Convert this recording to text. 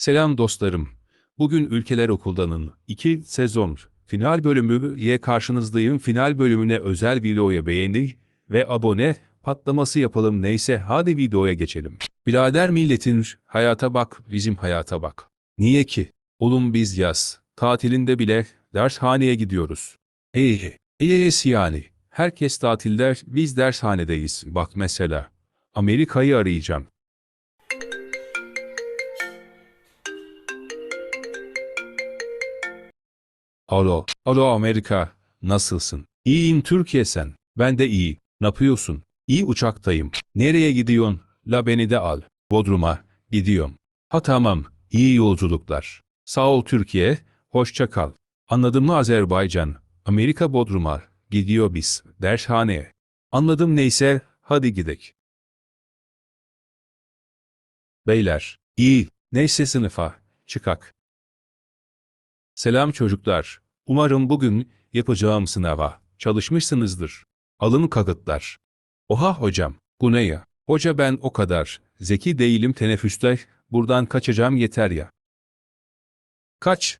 Selam dostlarım. Bugün Ülkeler Okuldan'ın 2 sezon final bölümü ile karşınızdayım. Final bölümüne özel videoya beğeni ve abone patlaması yapalım neyse hadi videoya geçelim. Birader milletin hayata bak bizim hayata bak. Niye ki? Oğlum biz yaz tatilinde bile dershaneye gidiyoruz. Eee, eee yani. Herkes tatilde biz dershanedeyiz. Bak mesela. Amerika'yı arayacağım. Alo, alo Amerika, nasılsın? İyiyim Türkiye sen. Ben de iyi. Ne yapıyorsun? İyi uçaktayım. Nereye gidiyorsun? La beni de al. Bodrum'a gidiyorum. Ha tamam, iyi yolculuklar. Sağ ol Türkiye, hoşça kal. Anladın mı Azerbaycan? Amerika Bodrum'a gidiyor biz, dershaneye. Anladım neyse, hadi gidek. Beyler, iyi, neyse sınıfa, çıkak. Selam çocuklar. Umarım bugün yapacağım sınava çalışmışsınızdır. Alın kağıtlar. Oha hocam, bu ne ya? Hoca ben o kadar zeki değilim teneffüste, buradan kaçacağım yeter ya. Kaç,